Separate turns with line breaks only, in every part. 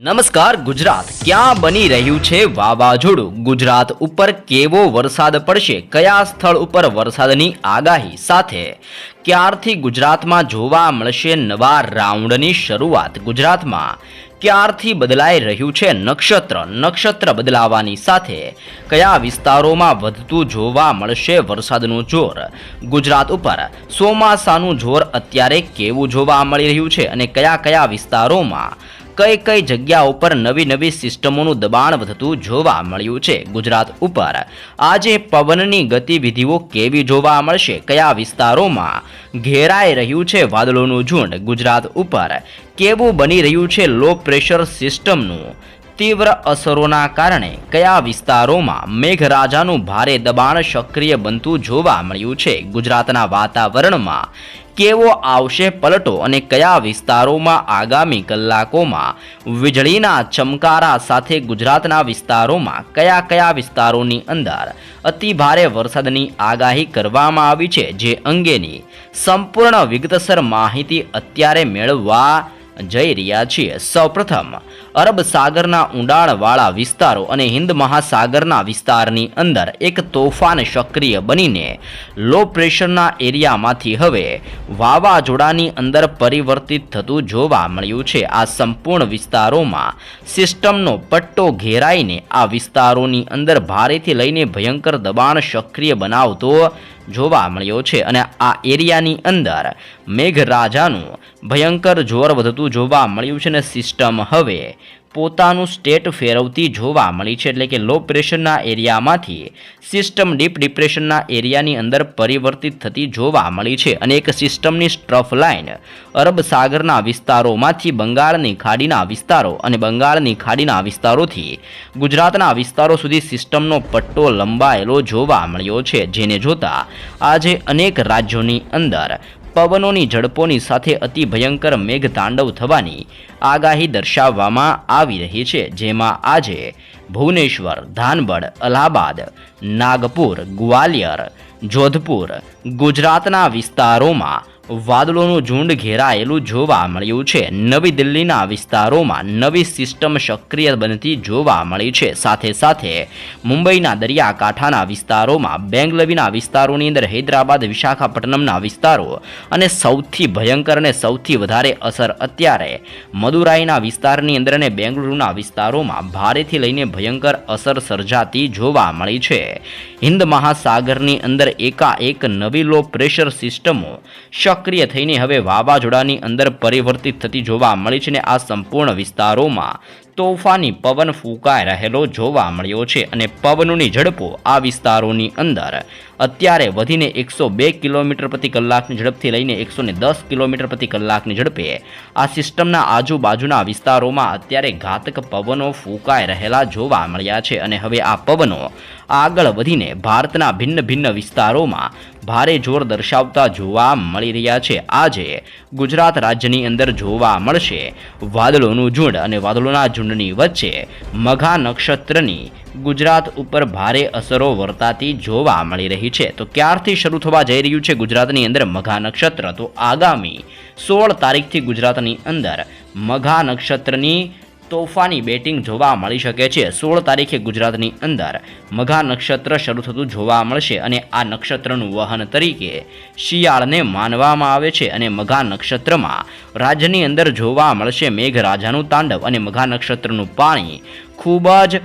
નમસ્કાર, ગુજરાત. ક્યાં બની રહ્યું છે વાવાઝોડું? ગુજરાત ઉપર કેવો વરસાદ પડશે? કયા સ્થળ ઉપર વરસાદની આગાહી સાથે? ક્યારથી ગુજરાતમાં જોવા મળશે નવા રાઉન્ડની શરૂઆત? ગુજરાતમાં ક્યારથી બદલાઈ રહ્યું છે નક્ષત્ર? નક્ષત્ર બદલાવાની સાથે કયા વિસ્તારોમાં વધતું જોવા મળશે વરસાદનું જોર? ગુજરાત ઉપર ચોમાસાનું જોર અત્યારે કેવું જોવા મળી રહ્યું છે? અને કયા કયા વિસ્તારોમાં કઈ કઈ જગ્યા ઉપર નવી નવી સિસ્ટમોનું દબાણ વધતું જોવા મળ્યું છે ગુજરાત ઉપર. આજે પવનની ગતિવિધિઓ કેવી જોવા મળશે? કયા વિસ્તારોમાં ઘેરાઈ રહ્યું છે વાદળોનું ઝુંડ ગુજરાત ઉપર? કેવું બની રહ્યું છે લો પ્રેશર સિસ્ટમનું તીવ્ર અસરોના કારણે કયા વિસ્તારોમાં મેઘરાજાનું ભારે દબાણ સક્રિય બનતું જોવા મળ્યું છે? ગુજરાતના વાતાવરણમાં કેવો આવશે પલટો અને કયા વિસ્તારોમાં આગામી કલાકોમાં વીજળીના ચમકારા સાથે ગુજરાતના વિસ્તારોમાં કયા કયા વિસ્તારોની અંદર અતિ ભારે વરસાદની આગાહી કરવામાં આવી છે? જે અંગેની સંપૂર્ણ વિગતસર માહિતી અત્યારે મેળવવા જઈ રહ્યા છીએ. સૌપ્રથમ, અરબ સાગરના ઊંડાણવાળા વિસ્તારો અને હિન્દ મહાસાગરના વિસ્તારની અંદર એક તોફાન સક્રિય બનીને લો પ્રેશરના એરિયામાંથી હવે વાવાઝોડાની અંદર પરિવર્તિત થતું જોવા મળ્યું છે. આ સંપૂર્ણ વિસ્તારોમાં સિસ્ટમનો પટ્ટો ઘેરાઈને આ વિસ્તારોની અંદર ભારેથી લઈને ભયંકર દબાણ સક્રિય બનાવતો જોવા મળ્યો છે અને આ એરિયાની અંદર મેઘરાજાનું ભયંકર જોર વધતું જોવા મળ્યું છે અને સિસ્ટમ હવે પોતાનું સ્ટેટ ફેરવતી જોવા મળી છે એટલે કે લો પ્રેશરના એરિયામાંથી સિસ્ટમ ડીપ ડિપ્રેશનના એરિયાની અંદર પરિવર્તિત થતી જોવા મળી છે અને એક સિસ્ટમની સ્ટ્રફ લાઇન અરબ સાગરના વિસ્તારોમાંથી બંગાળની ખાડીના વિસ્તારો અને બંગાળની ખાડીના વિસ્તારોથી ગુજરાતના વિસ્તારો સુધી સિસ્ટમનો પટ્ટો લંબાયેલો જોવા મળ્યો છે, જેને જોતા આજે અનેક રાજ્યોની અંદર પવનોની ઝડપોની સાથે અતિ ભયંકર મેઘતાંડવ થવાની આગાહી દર્શાવવામાં આવી રહી છે, જેમાં આજે ભુવનેશ્વર ધાનબડ અલ્હાબાદ, નાગપુર, ગ્વાલિયર, જોધપુર, ગુજરાતના વિસ્તારોમાં વાદળોનું ઝુંડ ઘેરાયેલું જોવા મળ્યું છે. નવી દિલ્હીના વિસ્તારોમાં નવી સિસ્ટમ સક્રિય બનતી જોવા મળી છે. સાથે સાથે મુંબઈના દરિયાકાંઠાના વિસ્તારોમાં બેંગલવીના વિસ્તારોની અંદર હૈદરાબાદ, વિશાખાપટ્ટનમના વિસ્તારો અને સૌથી ભયંકર અને સૌથી વધારે અસર અત્યારે મદુરાઈના વિસ્તારની અંદર અને બેંગલુરુના વિસ્તારોમાં ભારેથી લઈને ભયંકર અસર સર્જાતી જોવા મળી છે. હિન્દ મહાસાગરની અંદર એકાએક નવી લો પ્રેશર સિસ્ટમો સક્રિય થઈને હવે વાવાઝોડાની અંદર પરિવર્તિત થતી જોવા મળી છે ને આ સંપૂર્ણ વિસ્તારોમાં તોફાની પવન ફૂંકાઈ રહેલો જોવા મળ્યો છે અને પવનોની ઝડપો આ વિસ્તારોની અંદર અત્યારે વધીને એકસો બે કિલોમીટર પ્રતિ કલાકની ઝડપથી લઈને એકસો દસ કિલોમીટર પ્રતિ કલાકની ઝડપે આ સિસ્ટમના આજુબાજુના વિસ્તારોમાં અત્યારે ઘાતક પવનો ફૂંકાઈ રહેલા જોવા મળ્યા છે અને હવે આ પવનો આગળ વધીને ભારતના ભિન્ન ભિન્ન વિસ્તારોમાં ભારે જોર દર્શાવતા જોવા મળી રહ્યા છે. આજે ગુજરાત રાજ્યની અંદર જોવા મળશે વાદળોનું ઝુંડ અને વાદળોના ઝુંડની વચ્ચે મઘા નક્ષત્રની ગુજરાત ઉપર ભારે અસરો વર્તાતી જોવા મળી રહી છે. તો ક્યારથી શરૂ થવા જઈ રહ્યું છે ગુજરાતની અંદર મઘા નક્ષત્ર? તો આગામી સોળ તારીખથી ગુજરાતની અંદર મઘા નક્ષત્રની તોફાની બેટિંગ જોવા મળી શકે છે. સોળ તારીખે ગુજરાતની અંદર મઘા નક્ષત્ર શરૂ થતું જોવા મળશે અને આ નક્ષત્રનું વહન તરીકે શિયાળને માનવામાં આવે છે અને મઘા નક્ષત્રમાં રાજ્યની અંદર જોવા મળશે મેઘરાજાનું તાંડવ અને મઘા નક્ષત્રનું પાણી ખૂબ જ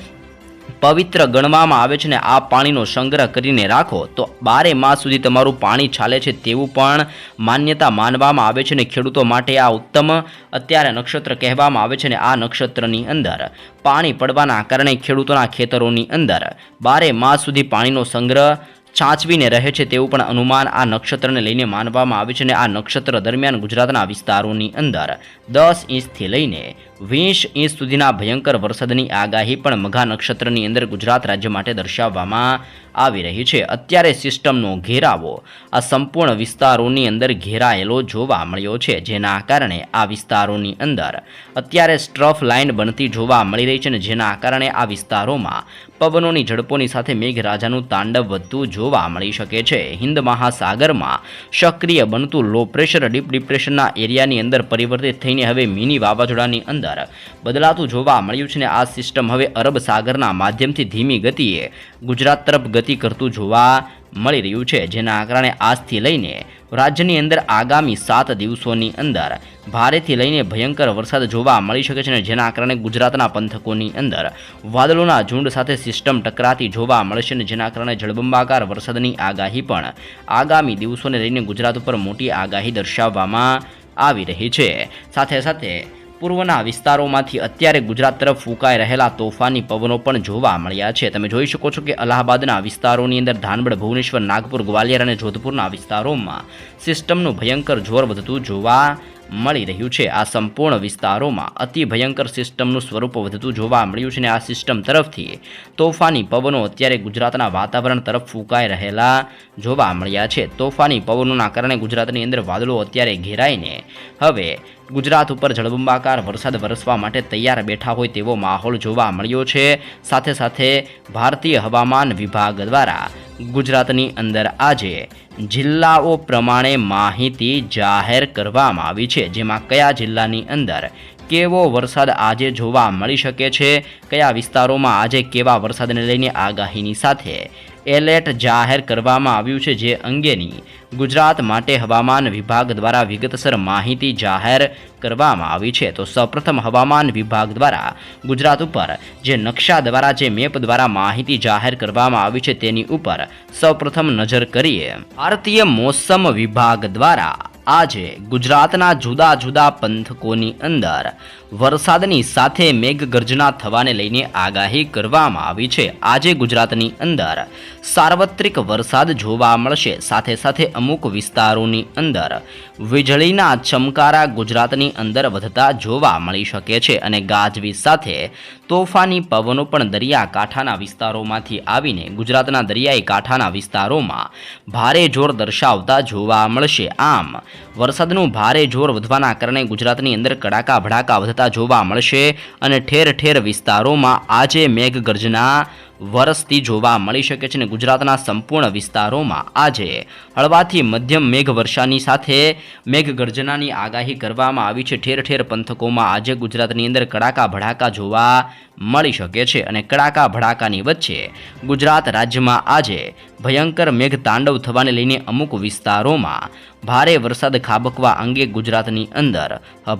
પવિત્ર ગણવામાં આવે છે ને આ પાણીનો સંગ્રહ કરીને રાખો, તો બારે માસ સુધી તમારું પાણી ચાલે છે તેવું પણ માન્યતા માનવામાં આવે છે ને ખેડૂતો માટે આ ઉત્તમ અત્યારે નક્ષત્ર કહેવામાં આવે છે ને આ નક્ષત્રની અંદર. પાણી પડવાના કારણે ખેડૂતોના ખેતરોની અંદર બારે માસ સુધી પાણીનો સંગ્રહ ચાંચવીને રહે છે તેવું પણ અનુમાન આ નક્ષત્રને લઈને માનવામાં આવે છે અને આ નક્ષત્ર દરમિયાન ગુજરાતના વિસ્તારોની અંદર દસ ઇંચથી લઈને વીસ ઇંચ સુધીના ભયંકર વરસાદની આગાહી પણ મઘા નક્ષત્રની અંદર ગુજરાત રાજ્ય માટે દર્શાવવામાં આવી રહી છે. અત્યારે સિસ્ટમનો ઘેરાવો આ સંપૂર્ણ વિસ્તારોની અંદર ઘેરાયેલો જોવા મળ્યો છે. જેના કારણે આ વિસ્તારોની અંદર અત્યારે સ્ટ્રફ લાઇન બનતી જોવા મળી રહી છે અને જેના કારણે આ વિસ્તારોમાં પવનોની ઝડપોની સાથે મેઘરાજાનું તાંડવ વધતું જોવા મળી શકે છે. હિન્દ મહાસાગરમાં સક્રિય બનતું લો પ્રેશર ડીપ ડિપ્રેશનના એરિયાની અંદર પરિવર્તિત થઈને હવે મિની વાવાઝોડાની અંદર બદલાતું જોવા મળ્યું છે ને આ સિસ્ટમ હવે અરબ સાગરના માધ્યમથી ધીમી ગતિએ ગુજરાત તરફ ગતિ કરતું જોવા મળી રહ્યું છે, જેના કારણે આજથી લઈને રાજ્યની અંદર આગામી સાત દિવસોની અંદર ભારેથી લઈને ભયંકર વરસાદ જોવા મળી શકે છે અને જેના કારણે ગુજરાતના પંથકોની અંદર વાદળોના ઝુંડ સાથે સિસ્ટમ ટકરાતી જોવા મળશે અને જેના કારણે જળબંબાકાર વરસાદની આગાહી પણ આગામી દિવસોને લઈને ગુજરાત ઉપર મોટી આગાહી દર્શાવવામાં આવી રહી છે. સાથે સાથે પૂર્વના વિસ્તારોમાંથી અત્યારે ગુજરાત તરફ ફૂંકાઈ રહેલા તોફાની પવનો પણ જોવા મળ્યા છે. તમે જોઈ શકો છો કે અલ્હાબાદના વિસ્તારોની અંદર ધાનબડ, ભુવનેશ્વર, નાગપુર, ગ્વાલિયર અને જોધપુરના વિસ્તારોમાં સિસ્ટમનું ભયંકર જોર વધતું જોવા મળી રહ્યું છે. આ સંપૂર્ણ વિસ્તારોમાં અતિ ભયંકર સિસ્ટમનું સ્વરૂપ વધતું જોવા મળ્યું છે અને આ સિસ્ટમ તરફથી તોફાની પવનો અત્યારે ગુજરાતના વાતાવરણ તરફ ફૂંકાઈ રહેલા જોવા મળ્યા છે. તોફાની પવનોના કારણે ગુજરાતની અંદર વાદળો અત્યારે ઘેરાઈને હવે ગુજરાત ઉપર જળબંબાકાર વરસાદ વરસવા માટે તૈયાર બેઠા હોય તેવો માહોલ જોવા મળ્યો છે. સાથે સાથે ભારતીય હવામાન વિભાગ દ્વારા ગુજરાતની અંદર આજે જિલ્લાઓ પ્રમાણે માહિતી જાહેર કરવામાં આવી છે. જેમાં કયા જિલ્લાની અંદર કેવો વરસાદ આજે જોવા મળી શકે છે? કયા વિસ્તારોમાં આજે કેવા વરસાદને લઈને આગાહીની સાથે એલર્ટ જાહેર કરવામાં આવ્યું છે જે અંગેની ગુજરાત માટે હવામાન વિભાગ દ્વારા વિગતસર માહિતી જાહેર કરવામાં આવી છે. તો સૌપ્રથમ હવામાન વિભાગ દ્વારા ગુજરાત ઉપર જે નકશા દ્વારા જે મેપ દ્વારા માહિતી જાહેર કરવામાં આવી છે તેની ઉપર સૌપ્રથમ નજર કરીએ. ભારતીય મોસમ વિભાગ દ્વારા આજે ગુજરાતના જુદા જુદા પંથકોની અંદર વરસાદની સાથે મેઘગર્જના થવાને લઈને આગાહી કરવામાં આવી છે. આજે ગુજરાતની અંદર સાર્વત્રિક વરસાદ જોવા મળશે. સાથે સાથે અમુક વિસ્તારોની અંદર વીજળીના ચમકારા ગુજરાતની અંદર વધતા જોવા મળી શકે છે અને ગાજવીજ સાથે તોફાની પવનો પણ દરિયાકાંઠાના વિસ્તારોમાંથી આવીને ગુજરાતના દરિયાઈ કાંઠાના વિસ્તારોમાં ભારે જોર દર્શાવતા જોવા મળશે. આમ વરસાદનું ભારે જોર વધવાના કારણે ગુજરાતની અંદર કડાકા ભડાકા વધતા જોવા મળશે અને ઠેર ઠેર વિસ્તારોમાં આજે મેઘગર્જના વરસતી જોવા મળી શકે છે અને ગુજરાતના સંપૂર્ણ વિસ્તારોમાં આજે હળવાથી મધ્યમ મેઘવર્ષાની સાથે મેઘગર્જનાની આગાહી કરવામાં આવી છે. ઠેર ઠેર પંથકોમાં આજે ગુજરાતની અંદર કડાકા ભડાકા જોવા મળી શકે છે અને કડાકા ભડાકાની વચ્ચે ગુજરાત રાજ્યમાં આજે ભયંકર મેઘ તાંડવ થવાને લઈને અમુક વિસ્તારોમાં ભારે વરસાદ ખાબકવા અંગે ગુજરાતની અંદર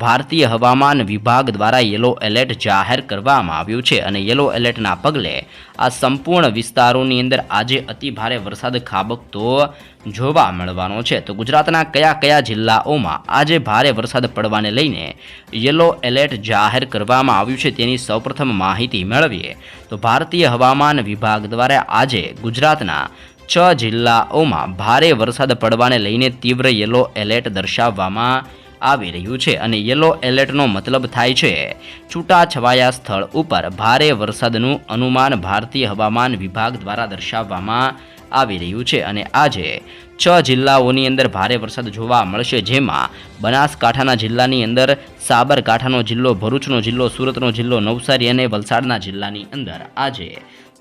ભારતીય હવામાન વિભાગ દ્વારા યલો એલર્ટ જાહેર કરવામાં આવ્યું છે અને યલો એલર્ટના પગલે આ સંપૂર્ણ વિસ્તારોની અંદર આજે અતિ ભારે વરસાદ ખાબકતો જોવા મળવાનો છે. તો ગુજરાતના કયા કયા જિલ્લાઓમાં આજે ભારે વરસાદ પડવાને લઈને યલો એલર્ટ જાહેર કરવામાં આવ્યું છે તેની સૌપ્રથમ માહિતી મેળવીએ. તો ભારતીય હવામાન વિભાગ દ્વારા આજે ગુજરાતના છ જિલ્લાઓમાં ભારે વરસાદ પડવાને લઈને તીવ્ર યલો એલર્ટ દર્શાવવામાં આવી રહ્યું છે અને યલો એલર્ટનો મતલબ થાય છે છૂટાછવાયા સ્થળ ઉપર ભારે વરસાદનું અનુમાન ભારતીય હવામાન વિભાગ દ્વારા દર્શાવવામાં આવી રહ્યું છે અને આજે છ જિલ્લાઓની અંદર ભારે વરસાદ જોવા મળશે જેમાં બનાસકાંઠાના જિલ્લાની અંદર, સાબરકાંઠાનો જિલ્લો, ભરૂચનો જિલ્લો, સુરતનો જિલ્લો, નવસારી અને વલસાડના જિલ્લાની અંદર. આજે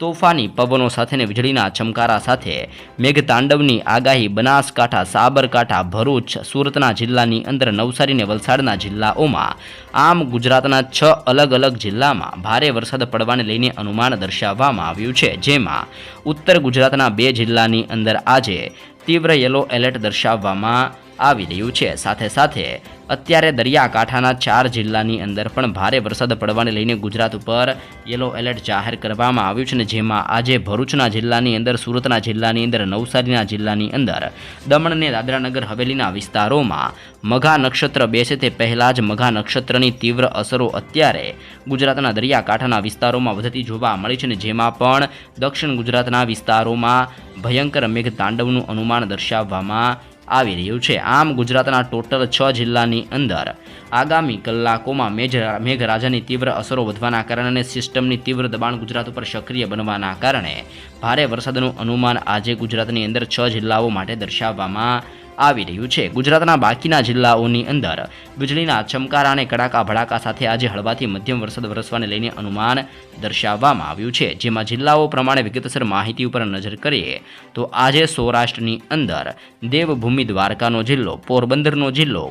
તોફાની પવનો સાથેને વીજળીના ચમકારા સાથે મેઘતાંડવની આગાહી, બનાસકાંઠા, સાબરકાંઠા, ભરૂચ, સુરતના જિલ્લાની અંદર નવસારી અને વલસાડના જિલ્લાઓમાં આમ ગુજરાતના છ અલગ અલગ જિલ્લામાં ભારે વરસાદ પડવાને લઈને અનુમાન દર્શાવવામાં આવ્યું છે, જેમાં ઉત્તર ગુજરાતના બે જિલ્લાની અંદર આજે તીવ્ર યલો એલર્ટ દર્શાવવામાં આવી રહ્યું છે. સાથે સાથે અત્યારે દરિયાકાંઠાના ચાર જિલ્લાની અંદર પણ ભારે વરસાદ પડવાને લઈને ગુજરાત ઉપર યલો એલર્ટ જાહેર કરવામાં આવ્યું છે ને જેમાં આજે ભરૂચના જિલ્લાની અંદર, સુરતના જિલ્લાની અંદર, નવસારીના જિલ્લાની અંદર દમણ અને દાદરાનગર, હવેલીના વિસ્તારોમાં મઘા નક્ષત્ર બેસે તે પહેલાં જ મઘા નક્ષત્રની તીવ્ર અસરો અત્યારે ગુજરાતના દરિયાકાંઠાના વિસ્તારોમાં વધતી જોવા મળી છે ને જેમાં પણ દક્ષિણ ગુજરાતના વિસ્તારોમાં ભયંકર મેઘ તાંડવનું અનુમાન દર્શાવવામાં આવી રહ્યું છે. આમ ગુજરાતના ટોટલ છ જિલ્લાની અંદર આગામી કલાકોમાં મેઘ મેઘરાજાની તીવ્ર અસરો વધવાના કારણે સિસ્ટમની તીવ્ર દબાણ ગુજરાત ઉપર સક્રિય બનવાના કારણે ભારે વરસાદનું અનુમાન આજે ગુજરાતની અંદર છ જિલ્લાઓ માટે દર્શાવવામાં આવી રહ્યું છે. ગુજરાતના બાકીના જિલ્લાઓની અંદર વીજળીના ચમકારા અને કડાકા ભડાકા સાથે આજે હળવાથી મધ્યમ વરસાદ વરસવાને લઈને અનુમાન દર્શાવવામાં આવ્યું છે. જેમાં જિલ્લાઓ પ્રમાણે વિગતસર માહિતી ઉપર નજર કરીએ તો આજે સૌરાષ્ટ્રની અંદર દેવભૂમિ દ્વારકાનો જિલ્લો, પોરબંદરનો જિલ્લો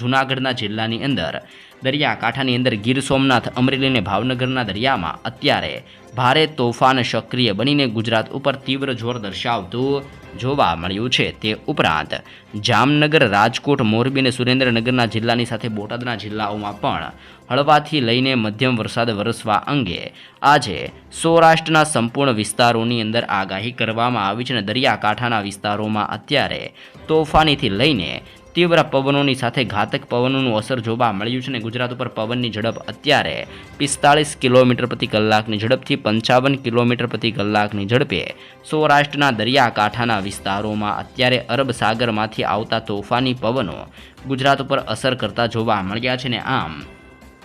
જૂનાગઢના જિલ્લાની અંદર દરિયાકાંઠાની અંદર ગીર સોમનાથ અમરેલી અને ભાવનગરના દરિયામાં અત્યારે ભારે તોફાન સક્રિય બનીને ગુજરાત ઉપર તીવ્ર જોર દર્શાવતું જોવા મળ્યું છે તે ઉપરાંત જામનગર, રાજકોટ, મોરબી અને સુરેન્દ્રનગરના જિલ્લાની સાથે બોટાદના જિલ્લાઓમાં પણ હળવાથી લઈને મધ્યમ વરસાદ વરસવા અંગે આજે સૌરાષ્ટ્રના સંપૂર્ણ વિસ્તારોની અંદર આગાહી કરવામાં આવી છે અને દરિયાકાંઠાના વિસ્તારોમાં અત્યારે તોફાનીથી લઈને તીવ્ર પવનોની સાથે ઘાતક પવનોનું અસર જોવા મળ્યું છે અને ગુજરાત ઉપર પવનની ઝડપ અત્યારે પિસ્તાળીસ કિલોમીટર પ્રતિ કલાકની ઝડપથી પંચાવન કિલોમીટર પ્રતિ કલાકની ઝડપે સૌરાષ્ટ્રના દરિયાકાંઠાના વિસ્તારોમાં અત્યારે અરબ સાગરમાંથી આવતા તોફાની પવનો ગુજરાત ઉપર અસર કરતા જોવા મળ્યા છે ને આમ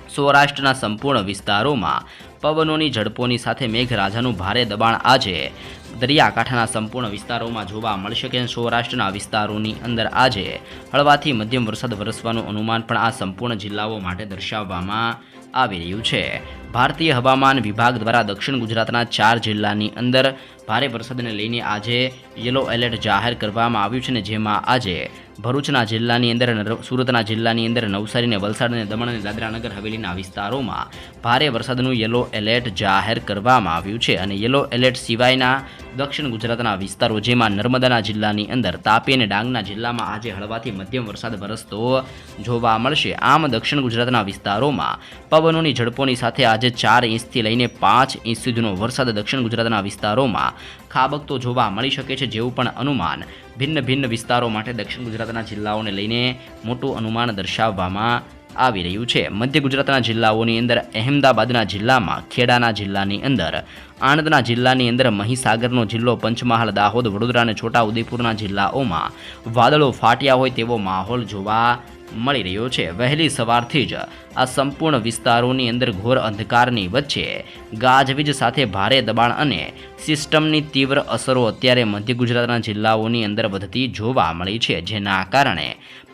સૌરાષ્ટ્રના સંપૂર્ણ વિસ્તારોમાં પવનોની ઝડપોની સાથે મેઘરાજાનું ભારે દબાણ આજે દરિયાકાંઠાના સંપૂર્ણ વિસ્તારોમાં જોવા મળશે કે સૌરાષ્ટ્રના વિસ્તારોની અંદર આજે હળવાથી મધ્યમ વરસાદ વરસવાનું અનુમાન પણ આ સંપૂર્ણ જિલ્લાઓ માટે દર્શાવવામાં આવી રહ્યું છે. ભારતીય હવામાન વિભાગ દ્વારા દક્ષિણ ગુજરાતના ચાર જિલ્લાની અંદર ભારે વરસાદને લઈને આજે યલો એલર્ટ જાહેર કરવામાં આવ્યું છે ને જેમાં આજે ભરૂચના જિલ્લાની અંદર સુરતના જિલ્લાની અંદર નવસારી અને વલસાડ અને દમણ અને દાદરાનગર હવેલીના વિસ્તારોમાં ભારે વરસાદનું યલો એલર્ટ જાહેર કરવામાં આવ્યું છે અને યલો એલર્ટ સિવાયના દક્ષિણ ગુજરાતના વિસ્તારો જેમાં નર્મદાના જિલ્લાની અંદર તાપી અને ડાંગના જિલ્લામાં આજે હળવાથી મધ્યમ વરસાદ વરસતો જોવા મળશે. આમ દક્ષિણ ગુજરાતના વિસ્તારોમાં પવનોની ઝડપોની સાથે આજે ચાર ઇંચથી લઈને પાંચ ઇંચ સુધીનો વરસાદ દક્ષિણ ગુજરાતના વિસ્તારોમાં ખાબકતો જોવા મળી શકે છે, જેવું પણ અનુમાન ભિન્ન ભિન્ન વિસ્તારો માટે દક્ષિણ ગુજરાતના જિલ્લાઓને લઈને મોટું અનુમાન દર્શાવવામાં આવી રહ્યું છે. મધ્ય ગુજરાતના જિલ્લાઓની અંદર, અહેમદાબાદના જિલ્લામાં, ખેડાના જિલ્લાની અંદર, આણંદના જિલ્લાની અંદર, મહીસાગરનો જિલ્લો, પંચમહાલ, દાહોદ, વડોદરા અને છોટા ઉદેપુરના જિલ્લાઓમાં વાદળો ફાટ્યા હોય તેવો માહોલ જોવા મળી રહ્યો છે. વહેલી સવારથી જ આ સંપૂર્ણ વિસ્તારોની અંદર ઘોર અંધકારની વચ્ચે ગાજવીજ સાથે ભારે દબાણ અને સિસ્ટમની તીવ્ર અસરો અત્યારે મધ્ય ગુજરાતના જિલ્લાઓની અંદર વધતી જોવા મળી છે, જેના કારણે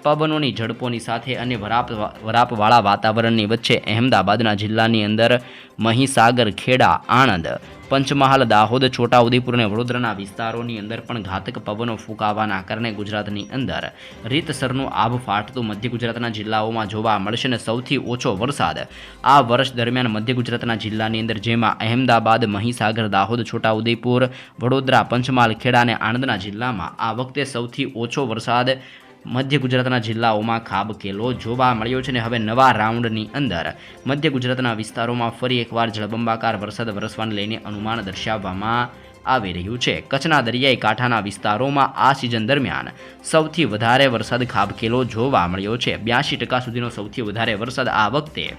પવનોની ઝડપોની સાથે અને વરાપ, વરાપવાળા વાતાવરણની વચ્ચે અહેમદાબાદના જિલ્લાની અંદર મહીસાગર, ખેડા, આણંદ પંચમહાલ, દાહોદ, છોટાઉદેપુર અને વડોદરાના વિસ્તારોની અંદર પણ ઘાતક પવનો ફૂંકાવાના કારણે ગુજરાતની અંદર રીતસરનું આભ ફાટતું મધ્ય ગુજરાતના જિલ્લાઓમાં જોવા મળશે અને સૌથી ઓછો વરસાદ આ વર્ષ દરમિયાન મધ્ય ગુજરાતના જિલ્લાની અંદર, જેમાં અહેમદાબાદ, મહીસાગર, દાહોદ, છોટાઉદેપુર, વડોદરા, પંચમહાલ, ખેડા અને આણંદના જિલ્લામાં આ વખતે સૌથી ઓછો વરસાદ મધ્ય ગુજરાતના જિલ્લાઓમાં ખાબકેલો જોવા મળ્યો છે અને હવે નવા રાઉન્ડની અંદર. મધ્ય ગુજરાતના વિસ્તારોમાં ફરી એકવાર જળબંબાકાર વરસાદ વરસવાને લઈને અનુમાન દર્શાવવામાં આવી રહ્યું છે. કચ્છના દરિયાઈ કાંઠાના વિસ્તારોમાં આ સિઝન દરમિયાન સૌથી વધારે વરસાદ ખાબકેલો જોવા મળ્યો છે. બ્યાસી ટકા સુધીનો સૌથી વધારે વરસાદ આ વખતે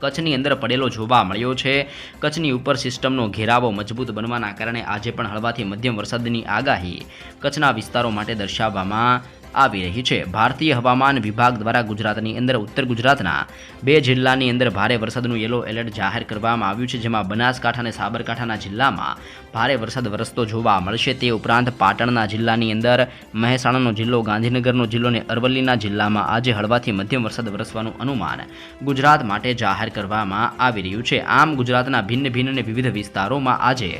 કચ્છની અંદર પડેલો જોવા મળ્યો છે. કચ્છની ઉપર સિસ્ટમનો ઘેરાવો મજબૂત બનવાના કારણે આજે પણ હળવાથી મધ્યમ વરસાદની આગાહી કચ્છના વિસ્તારો માટે દર્શાવવામાં આવી રહી છે. ભારતીય હવામાન વિભાગ દ્વારા ગુજરાતની અંદર ઉત્તર ગુજરાતના બે જિલ્લાની અંદર ભારે વરસાદનું યલો એલર્ટ જાહેર કરવામાં આવ્યું છે, જેમાં બનાસકાંઠા અને સાબરકાંઠાના જિલ્લામાં ભારે વરસાદ વરસતો જોવા મળશે. તે ઉપરાંત પાટણના જિલ્લાની અંદર, મહેસાણાનો જિલ્લો, ગાંધીનગરનો જિલ્લો અને અરવલ્લીના જિલ્લામાં આજે હળવાથી મધ્યમ વરસાદ વરસવાનું અનુમાન ગુજરાત માટે જાહેર કરવામાં આવી રહ્યું છે. આમ ગુજરાતના ભિન્ન ભિન્ન અને વિવિધ વિસ્તારોમાં આજે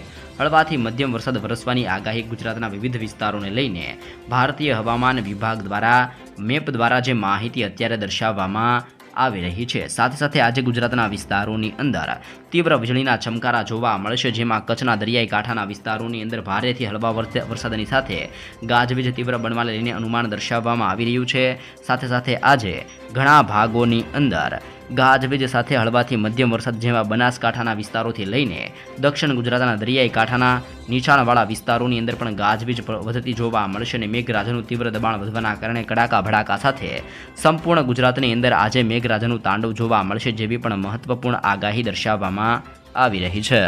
હળવાથી મધ્યમ વરસાદ વરસવાની આગાહી ગુજરાતના વિવિધ વિસ્તારોને લઈને ભારતીય હવામાન વિભાગ દ્વારા, મેપ દ્વારા જે માહિતી અત્યારે દર્શાવવામાં આવી રહી છે. સાથે સાથે આજે ગુજરાતના વિસ્તારોની અંદર તીવ્ર વીજળીના ચમકારા જોવા મળશે, જેમાં કચ્છના દરિયાઈ કાંઠાના વિસ્તારોની અંદર ભારેથી હળવા વરસ- વરસાદની સાથે ગાજવીજ તીવ્ર બનવાને લઈને અનુમાન દર્શાવવામાં આવી રહ્યું છે. સાથે સાથે આજે ઘણા ભાગોની અંદર ગાજવીજ સાથે હળવાથી મધ્યમ વરસાદ જેવા બનાસકાંઠાના વિસ્તારોથી લઈને દક્ષિણ ગુજરાતના દરિયાઈ કાંઠાના નીચાણવાળા વિસ્તારોની અંદર પણ ગાજવીજ વધતી જોવા મળશે અને મેઘરાજાનું તીવ્ર દબાણ વધવાના કારણે કડાકા ભડાકા સાથે સંપૂર્ણ ગુજરાતની અંદર આજે મેઘરાજાનું તાંડવ જોવા મળશે જેવી પણ મહત્વપૂર્ણ આગાહી દર્શાવવામાં આવી રહી છે.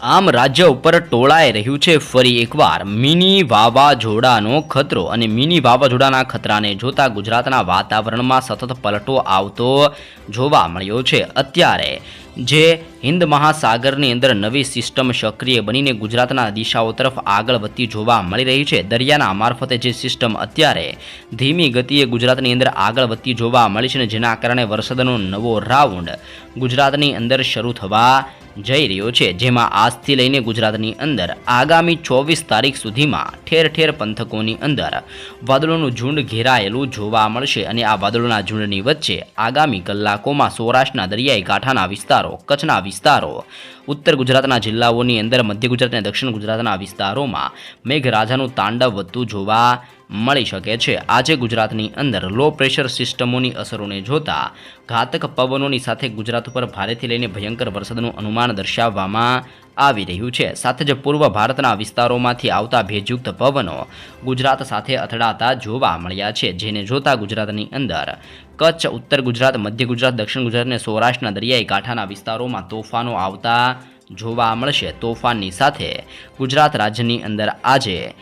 આમ રાજ્ય ઉપર ટોળાઈ રહ્યું છે ફરી એકવાર. મિની વાવાઝોડાનો ખતરો અને મિની વાવાઝોડાના ખતરાને જોતા ગુજરાતના વાતાવરણમાં સતત પલટો આવતો જોવા મળ્યો છે. અત્યારે જે હિન્દ મહાસાગરની અંદર નવી સિસ્ટમ સક્રિય બનીને ગુજરાતના દિશાઓ તરફ આગળ વધતી જોવા મળી રહી છે. દરિયાના મારફતે જે સિસ્ટમ અત્યારે ધીમી ગતિએ ગુજરાતની અંદર આગળ વધતી જોવા મળી છે અને જેના કારણે વરસાદનો નવો રાઉન્ડ ગુજરાતની અંદર શરૂ થવા જઈ રહ્યો છે, જેમાં આજથી લઈને ગુજરાતની અંદર આગામી ચોવીસ તારીખ સુધીમાં ઠેર ઠેર પંથકોની અંદર વાદળોનું ઝુંડ ઘેરાયેલું જોવા મળશે અને આ વાદળોના ઝુંડની વચ્ચે આગામી કલાકોમાં સૌરાષ્ટ્રના દરિયાઈ કાંઠાના વિસ્તારો, કચ્છના વિસ્તારો, ઉત્તર ગુજરાતના જિલ્લાઓની અંદર મધ્ય ગુજરાત અને દક્ષિણ ગુજરાતના વિસ્તારોમાં મેઘરાજાનું તાંડવ વધતું જોવા મળી શકે છે. આજે ગુજરાતની અંદર લો પ્રેશર સિસ્ટમોની અસરોને જોતા ઘાતક પવનોની સાથે ગુજરાત ઉપર ભારેથી લઈને ભયંકર વરસાદનું અનુમાન દર્શાવવામાં આવી રહ્યું છે. સાથે જ પૂર્વ ભારતના વિસ્તારોમાંથી આવતા ભેજયુક્ત પવનો ગુજરાત સાથે અથડાતા જોવા મળ્યા છે. જેને જોતા ગુજરાતની અંદર કચ્છ, ઉત્તર ગુજરાત, મધ્ય ગુજરાત, દક્ષિણ ગુજરાત અને સૌરાષ્ટ્રના દરિયાઈ કાંઠાના વિસ્તારોમાં તોફાનો આવતા જોવા મળશે. તોફાનની સાથે ગુજરાત રાજ્યની અંદર આજે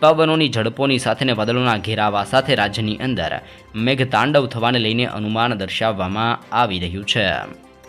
પવનોની ઝડપોની સાથે ને વાદળોના ઘેરાવા સાથે રાજ્યની અંદર મેઘતાંડવ થવાને લઈને અનુમાન દર્શાવવામાં આવી રહ્યું છે.